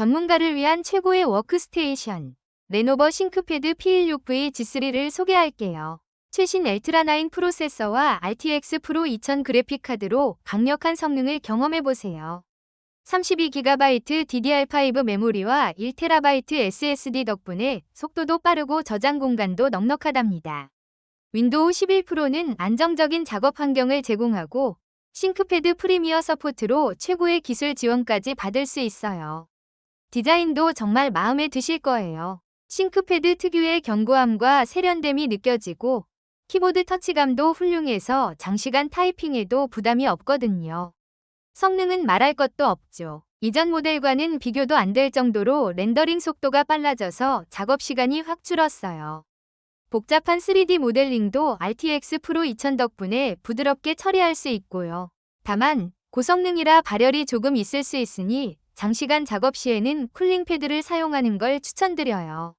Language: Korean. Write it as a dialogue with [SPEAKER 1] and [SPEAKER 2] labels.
[SPEAKER 1] 전문가를 위한 최고의 워크스테이션. 레노버 싱크패드 P16V G3를 소개할게요. 최신 엘트라9 프로세서와 RTX 프로 2000 그래픽카드로 강력한 성능을 경험해보세요. 32GB DDR5 메모리와 1TB SSD 덕분에 속도도 빠르고 저장 공간도 넉넉하답니다. 윈도우 11 프로는 안정적인 작업 환경을 제공하고 싱크패드 프리미어 서포트로 최고의 기술 지원까지 받을 수 있어요. 디자인도 정말 마음에 드실 거예요. 싱크패드 특유의 견고함과 세련됨이 느껴지고 키보드 터치감도 훌륭해서 장시간 타이핑에도 부담이 없거든요. 성능은 말할 것도 없죠. 이전 모델과는 비교도 안 될 정도로 렌더링 속도가 빨라져서 작업 시간이 확 줄었어요. 복잡한 3D 모델링도 RTX 프로 2000 덕분에 부드럽게 처리할 수 있고요. 다만 고성능이라 발열이 조금 있을 수 있으니 장시간 작업 시에는 쿨링 패드를 사용하는 걸 추천드려요.